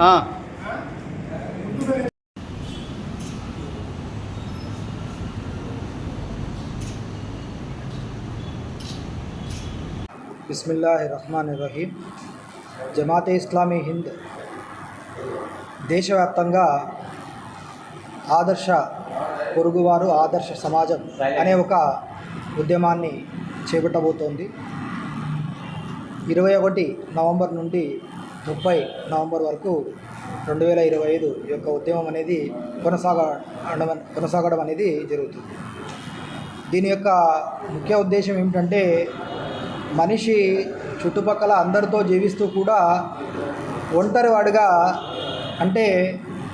ఆ. బిస్మిల్లాహి రహమాన్ జమాతే ఇస్లామీ హింద్. దేశవ్యాప్తంగా ఆదర్శ పొరుగువారు ఆదర్శ సమాజం అనే ఒక ఉద్యమాన్ని చేపట్టబోతోంది. ఇరవై ఒకటి నవంబర్ నుండి ముప్పై నవంబర్ వరకు రెండు వేల ఇరవై ఐదు యొక్క ఉద్యమం అనేది కొనసాగడం కొనసాగడం అనేది జరుగుతుంది. దీని యొక్క ముఖ్య ఉద్దేశం ఏమిటంటే మనిషి చుట్టుపక్కల అందరితో జీవిస్తూ కూడా ఒంటరివాడిగా అంటే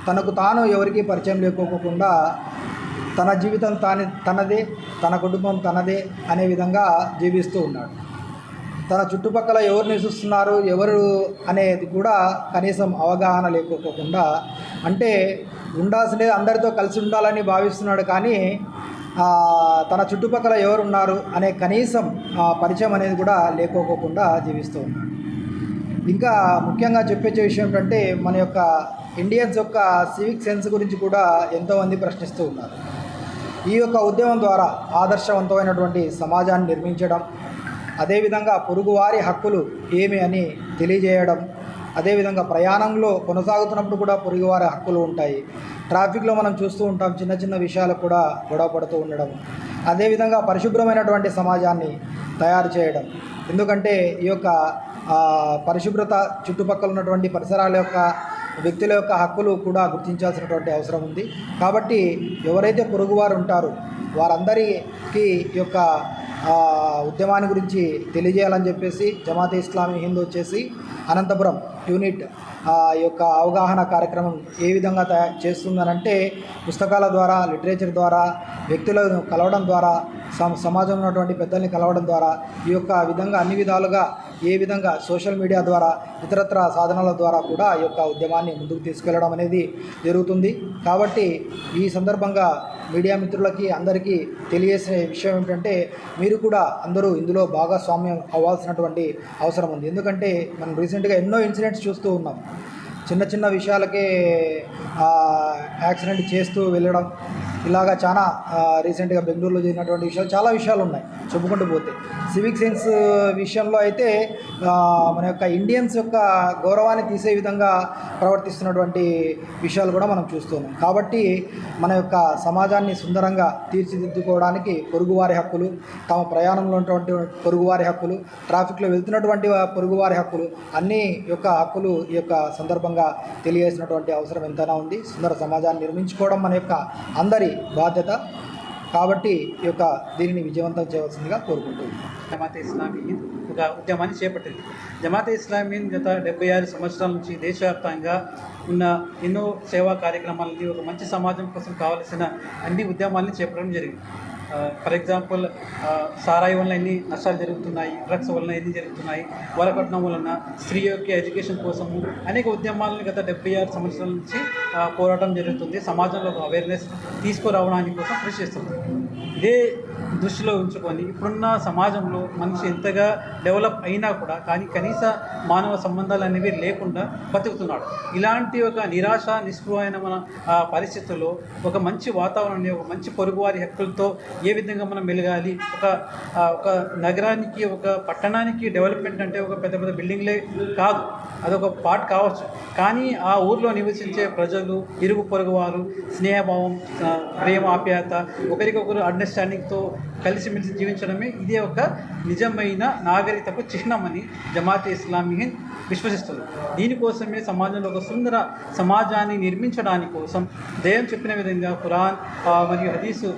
తనకు తాను ఎవరికీ పరిచయం లేకోకుండా తన జీవితం తాని తనదే తన కుటుంబం తనదే అనే విధంగా జీవిస్తూ ఉన్నాడు. తన చుట్టుపక్కల ఎవరు నివసిస్తున్నారు ఎవరు అనేది కూడా కనీసం అవగాహన లేకపోకుండా అంటే ఉండాల్సినది అందరితో కలిసి ఉండాలని భావిస్తున్నాడు కానీ తన చుట్టుపక్కల ఎవరు ఉన్నారు అనే కనీసం ఆ, పరిచయం అనేది కూడా లేకోకుండా జీవిస్తూ ఉన్నాడు. ఇంకా ముఖ్యంగా చెప్పే విషయం ఏంటంటే మన యొక్క ఇండియన్స్ యొక్క సివిక్ సెన్స్ గురించి కూడా ఎంతోమంది ప్రశ్నిస్తూ ఉన్నారు. ఈ యొక్క ఉద్యమం ద్వారా ఆదర్శవంతమైనటువంటి సమాజాన్ని నిర్మించడం అదేవిధంగా పొరుగువారి హక్కులు ఏమి అని తెలియజేయడం అదేవిధంగా ప్రయాణంలో కొనసాగుతున్నప్పుడు కూడా పొరుగువారి హక్కులు ఉంటాయి. ట్రాఫిక్లో మనం చూస్తూ ఉంటాం చిన్న చిన్న విషయాలు కూడా గొడవ పడుతూ ఉండడం. అదేవిధంగా పరిశుభ్రమైనటువంటి సమాజాన్ని తయారు చేయడం. ఎందుకంటే ఈ యొక్క పరిశుభ్రత చుట్టుపక్కల ఉన్నటువంటి పరిసరాల యొక్క వ్యక్తుల యొక్క హక్కులు కూడా గుర్తించాల్సినటువంటి అవసరం ఉంది. కాబట్టి ఎవరైతే పొరుగువారు ఉంటారో వారందరికీ ఈ యొక్క ఉద్యమాన్ని గురించి తెలియజేయాలని చెప్పేసి జమాతే ఇస్లామీ హిందూ వచ్చేసి అనంతపురం యూనిట్ ఆ యొక్క అవగాహన కార్యక్రమం ఏ విధంగా తయారు చేస్తుందనంటే పుస్తకాల ద్వారా లిటరేచర్ ద్వారా వ్యక్తులను కలవడం ద్వారా సమ సమాజంలో ఉన్నటువంటి పెద్దల్ని కలవడం ద్వారా ఈ యొక్క విధంగా అన్ని విధాలుగా ఏ విధంగా సోషల్ మీడియా ద్వారా ఇతరత్ర సాధనాల ద్వారా కూడా ఈ యొక్క ఉద్యమాన్ని ముందుకు తీసుకెళ్ళడం అనేది జరుగుతుంది. కాబట్టి ఈ సందర్భంగా మీడియా మిత్రులకి అందరికీ తెలియజేసే విషయం ఏమిటంటే మీరు కూడా అందరూ ఇందులో భాగస్వామ్యం అవ్వాల్సినటువంటి అవసరం ఉంది. ఎందుకంటే మనం రీసెంట్గా ఎన్నో ఇన్సిడెంట్స్ చూస్తూ ఉన్నాం. చిన్న చిన్న విషయాలకే ఆ, యాక్సిడెంట్ చేస్తూ వెళ్ళడం ఇలాగా చాలా రీసెంట్గా బెంగళూరులో జరిగినటువంటి విషయాలు చాలా విషయాలు ఉన్నాయి చెప్పుకుంటూ పోతే. సివిక్ సెన్స్ విషయంలో అయితే మన యొక్క ఇండియన్స్ యొక్క గౌరవాన్ని తీసే విధంగా ప్రవర్తిస్తున్నటువంటి విషయాలు కూడా మనం చూస్తున్నాం. కాబట్టి మన యొక్క సమాజాన్ని సుందరంగా తీర్చిదిద్దుకోవడానికి పొరుగువారి హక్కులు తమ ప్రయాణంలో ఉన్నటువంటి పొరుగువారి హక్కులు ట్రాఫిక్లో వెళ్తున్నటువంటి పొరుగువారి హక్కులు అన్ని యొక్క హక్కులు ఈ యొక్క సందర్భంగా తెలియజేసినటువంటి అవసరం ఎంతైనా ఉంది. సుందర సమాజాన్ని నిర్మించుకోవడం మన యొక్క అందరి బాధ్యత కాబట్టి ఈ యొక్క దీనిని విజయవంతం చేయవలసిందిగా కోరుకుంటుంది జమాతే ఇస్లామీ హింద్ ఒక ఉద్యమాన్ని చేపట్టింది. జమాతే ఇస్లామీ హింద్ గత డెబ్బై ఆరు సంవత్సరాల నుంచి దేశవ్యాప్తంగా ఉన్న ఎన్నో సేవా కార్యక్రమాలని ఒక మంచి సమాజం కోసం కావలసిన అన్ని ఉద్యమాలని చేపట్టడం జరిగింది. ఫర్ ఎగ్జాంపుల్ సారాయి వలన ఎన్ని నష్టాలు జరుగుతున్నాయి డ్రగ్స్ వలన ఎన్ని జరుగుతున్నాయి వరకట్నం వలన స్త్రీ యొక్క ఎడ్యుకేషన్ కోసము అనేక ఉద్యమాలను గత డెబ్బై ఆరు సంవత్సరాల నుంచి పోరాటం జరుగుతుంది. సమాజంలో ఒక అవేర్నెస్ తీసుకురావడానికి కోసం కృషి చేస్తుంది ఇదే దృష్టిలో ఉంచుకొని ఇప్పుడున్న సమాజంలో మనిషి ఎంతగా డెవలప్ అయినా కూడా కానీ కనీస మానవ సంబంధాలు అనేవి లేకుండా బతుకుతున్నాడు. ఇలాంటి ఒక నిరాశ నిస్పృహమైన మన పరిస్థితుల్లో ఒక మంచి వాతావరణాన్ని ఒక మంచి పొరుగువారి హక్కులతో ఏ విధంగా మనం మెలగాలి? ఒక ఒక నగరానికి ఒక పట్టణానికి డెవలప్మెంట్ అంటే ఒక పెద్ద పెద్ద బిల్డింగ్లే కాదు. అదొక పార్ట్ కావచ్చు. కానీ ఆ ఊర్లో నివసించే ప్రజలు ఇరుగు పొరుగువారు స్నేహభావం ప్రేమ ఆప్యాయత ఒకరికొకరు అండర్స్టాండింగ్తో కలిసిమెలిసి జీవించడమే ఇదే ఒక నిజమైన నాగరికతకు చిహ్నమని జమాత్ ఇస్లామీ హింద్ విశ్వసిస్తుంది. దీనికోసమే సమాజంలో ఒక సుందర సమాజాన్ని నిర్మించడానికి కోసం దైవం చెప్పిన విధంగా ఖురాన్ మరియు హదీసు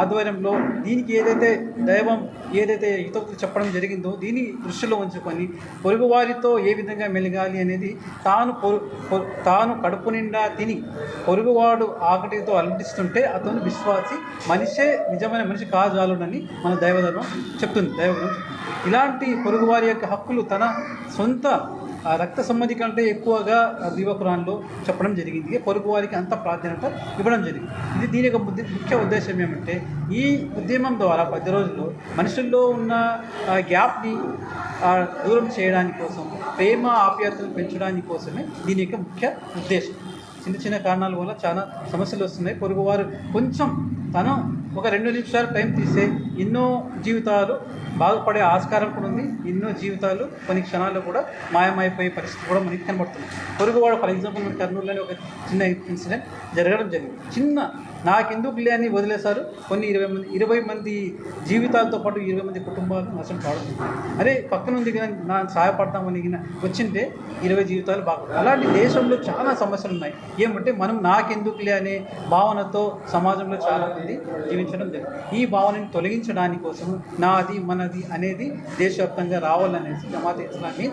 ఆధ్వర్యంలో దీనికి ఏదైతే దైవం ఏదైతే యువతకు చెప్పడం జరిగిందో దీన్ని దృష్టిలో ఉంచుకొని పొరుగువారితో ఏ విధంగా మెలగాలి అనేది తాను పొరు తాను కడుపు నిండా తిని పొరుగువాడు ఆకటితో అలటిస్తుంటే అతను విశ్వాసి మనిషే నిజమైన మనిషి కాజాలుడని మన దైవధర్మం చెప్తుంది. దైవధర్మం. ఇలాంటి పొరుగువారి యొక్క హక్కులు తన సొంత రక్త సంబంధి కంటే ఎక్కువగా దివకురాన్లో చెప్పడం జరిగింది. పొరుగు వారికి అంత ప్రాధాన్యత ఇవ్వడం జరిగింది. ఇది దీని యొక్క ముఖ్య ఉద్దేశం ఏమంటే ఈ ఉద్యమం ద్వారా పది రోజుల్లో మనుషుల్లో ఉన్న గ్యాప్ని దూరం చేయడానికి కోసం ప్రేమ ఆప్యాయతను పెంచడానికి కోసమే దీని యొక్క ముఖ్య ఉద్దేశం. చిన్న చిన్న కారణాల వల్ల చాలా సమస్యలు వస్తున్నాయి. పొరుగువారు కొంచెం తను ఒక రెండు నిమిషాలు టైం తీస్తే ఎన్నో జీవితాలు బాగుపడే ఆస్కారం కూడా ఉంది. ఎన్నో జీవితాలు కొన్ని క్షణాల్లో కూడా మాయమైపోయే పరిస్థితి కూడా మనకి కనబడుతుంది. పొరుగువాడు ఫర్ ఎగ్జాంపుల్ మన కర్నూలులోనే ఒక చిన్న ఇన్సిడెంట్ జరగడం జరిగింది. చిన్న నాకెందుకు లే అని వదిలేశారు. కొన్ని ఇరవై మంది ఇరవై మంది జీవితాలతో పాటు ఇరవై మంది కుటుంబాలు నష్టం కావడం అరే పక్కన ఉంది నా సహాయపడతామని గిన వచ్చింటే ఇరవై జీవితాలు బాగా అలాంటి దేశంలో చాలా సమస్యలు ఉన్నాయి. ఏమంటే మనం నాకెందుకులే అనే భావనతో సమాజంలో చాలా మంది జీవించడం జరిగింది. ఈ భావనని తొలగించడానికి కోసం నాది మనది అనేది దేశవ్యాప్తంగా రావాలనేసి జమాత్ ఇస్లామీ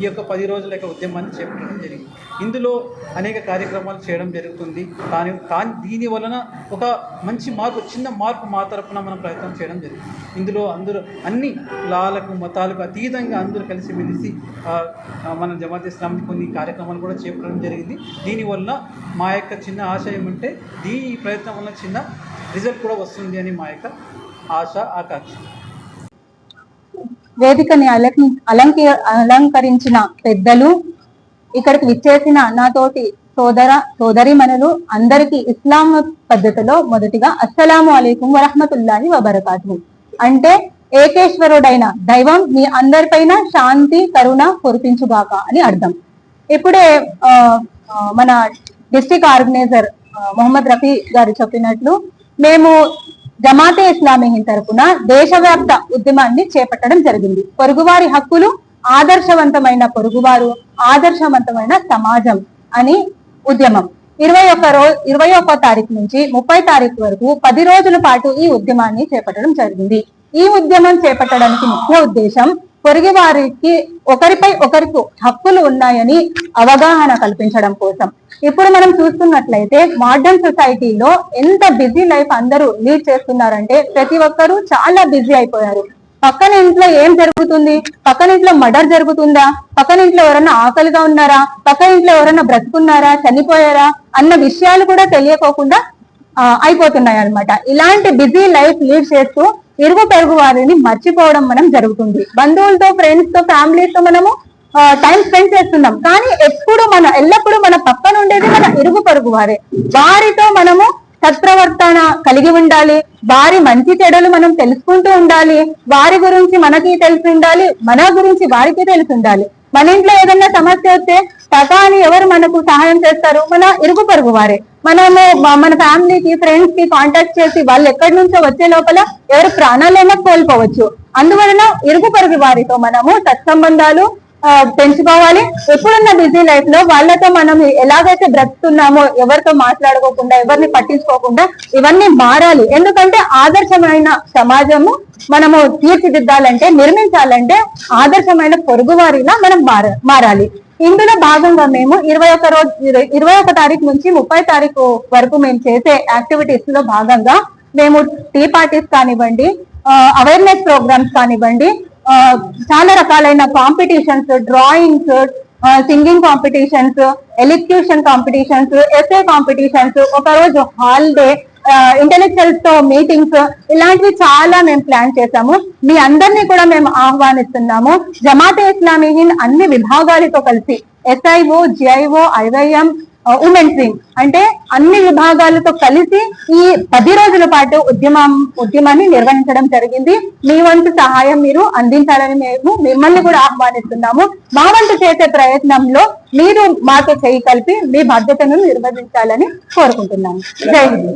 ఈ యొక్క పది రోజుల యొక్క ఉద్యమాన్ని చేపట్టడం జరిగింది. ఇందులో అనేక కార్యక్రమాలు చేయడం జరుగుతుంది. కానీ కానీ దీని వలన ఒక మంచి మార్పు చిన్న మార్పు మా తరపున మనం ప్రయత్నం చేయడం జరిగింది. ఇందులో అందరూ అన్ని కులాలకు మతాలకు అతీతంగా అందరూ కలిసి మెలిసి మనం మన జమాత్ ఇస్లాం కొన్ని కార్యక్రమాలు కూడా చేపట్టడం జరిగింది. దీనివల్ల మా యొక్క చిన్న ఆశయం అంటే దీని ప్రయత్నం వల్ల చిన్న రిజల్ట్ కూడా వస్తుంది అని మా యొక్క ఆశ ఆకాంక్ష. వేదికని అలంక అలంకి అలంకరించిన పెద్దలు ఇక్కడికి విచ్చేసిన నాతోటి సోదర సోదరి మనలు అందరికి ఇస్లాం పద్ధతిలో మొదటిగా అస్సలాము అలైకుం వరహమతుల్లాహి వబర్కాతు అంటే ఏకేశ్వరుడైన దైవం మీ అందరిపైన శాంతి కరుణ కురిపించుగాక అని అర్థం. ఇప్పుడే మన డిస్ట్రిక్ట్ ఆర్గనైజర్ మొహమ్మద్ రఫీ గారు చెప్పినట్లు మేము జమాతే ఇస్లామీ హింద్ తరపున దేశవ్యాప్త ఉద్యమాన్ని చేపట్టడం జరిగింది. పొరుగువారి హక్కులు ఆదర్శవంతమైన పొరుగువారు ఆదర్శవంతమైన సమాజం అని ఉద్యమం. ఇరవై ఒక్క రోజు ఇరవై ఒక్క తారీఖు నుంచి ముప్పై తారీఖు వరకు పది రోజుల పాటు ఈ ఉద్యమాన్ని చేపట్టడం జరిగింది. ఈ ఉద్యమం చేపట్టడానికి ముఖ్య ఉద్దేశం పొరుగు వారికి ఒకరిపై ఒకరికి హక్కులు ఉన్నాయని అవగాహన కల్పించడం కోసం. ఇప్పుడు మనం చూస్తున్నట్లయితే మోడర్న్ సొసైటీలో ఎంత బిజీ లైఫ్ అందరూ లీడ్ చేస్తున్నారంటే ప్రతి ఒక్కరూ చాలా బిజీ అయిపోయారు. పక్కన ఇంట్లో ఏం జరుగుతుంది? పక్కన ఇంట్లో మర్డర్ జరుగుతుందా? పక్కన ఇంట్లో ఎవరైనా ఆకలిగా ఉన్నారా? పక్కన ఇంట్లో ఎవరైనా బ్రతుకున్నారా? చనిపోయారా? అన్న విషయాలు కూడా తెలియకోకుండా అయిపోతున్నాయి అన్నమాట ఇలాంటి బిజీ లైఫ్ లీడ్ చేస్తూ ఇరుగు పెరుగు వారిని మర్చిపోవడం మనం జరుగుతుంది. బంధువులతో ఫ్రెండ్స్తో ఫ్యామిలీతో తో మనము టైం స్పెండ్ చేస్తున్నాం. కానీ ఎప్పుడు మన ఎల్లప్పుడూ మన పక్కన ఉండేది మన ఇరుగు పొరుగు వారే. వారితో మనము సత్ప్రవర్తన కలిగి ఉండాలి. వారి మంచి చెడులు మనం తెలుసుకుంటూ ఉండాలి. వారి గురించి మనకి తెలిసి ఉండాలి. మన గురించి వారికి తెలిసి ఉండాలి. మన ఇంట్లో ఏదైనా సమస్య వస్తే టకా అని ఎవరు మనకు సహాయం చేస్తారు? మన ఇరుగు పొరుగు వారే. మనము మన ఫ్యామిలీకి ఫ్రెండ్స్కి కాంటాక్ట్ చేసి వాళ్ళు ఎక్కడి నుంచో వచ్చే లోపల ఎవరు ప్రాణాలైనా కోల్పోవచ్చు. అందువలన ఇరుగు పొరుగు వారితో మనము సత్సంబంధాలు పెంచుకోవాలి. ఎప్పుడున్న బిజీ లైఫ్లో వాళ్ళతో మనం ఎలాగైతే బ్రతుకుతున్నామో ఎవరితో మాట్లాడుకోకుండా ఎవరిని పట్టించుకోకుండా ఇవన్నీ మారాలి. ఎందుకంటే ఆదర్శమైన సమాజము మనము తీర్చిదిద్దాలంటే నిర్మించాలంటే ఆదర్శమైన పొరుగువారిలా మనం మార మారాలి. ఇందులో భాగంగా మేము ఇరవై ఒక రోజు ఇరవై ఒక తారీఖు నుంచి ముప్పై తారీఖు వరకు మేము చేసే యాక్టివిటీస్లో భాగంగా మేము టీ పార్టీస్ కానివ్వండి అవేర్నెస్ ప్రోగ్రామ్స్ కానివ్వండి చాలా రకాలైన competitions drawings singing competitions elocution competitions essay competitions ఒక రోజు హాలిడే ఇంటెలెక్చువల్స్తో మీటింగ్స్ ఇలాంటివి చాలా మేము ప్లాన్ చేశాము. మీ అందరినీ కూడా మేము ఆహ్వానిస్తున్నాము. జమాతే ఇస్లామీ హింద్ అన్ని విభాగాలతో కలిసి SIO GIO IYM women's wing అంటే అన్ని విభాగాలతో కలిసి ఈ పది రోజుల పాటు ఉద్యమం ఉద్యమాన్ని నిర్వహించడం జరిగింది. మీ వంతు సహాయం మీరు అందించాలని మేము మిమ్మల్ని కూడా ఆహ్వానిస్తున్నాము. మా వంతు చేసే ప్రయత్నంలో మీరు మాతో చేయి కలిపి మీ బాధ్యతను నిర్వహించాలని కోరుకుంటున్నాము. జై హింద్.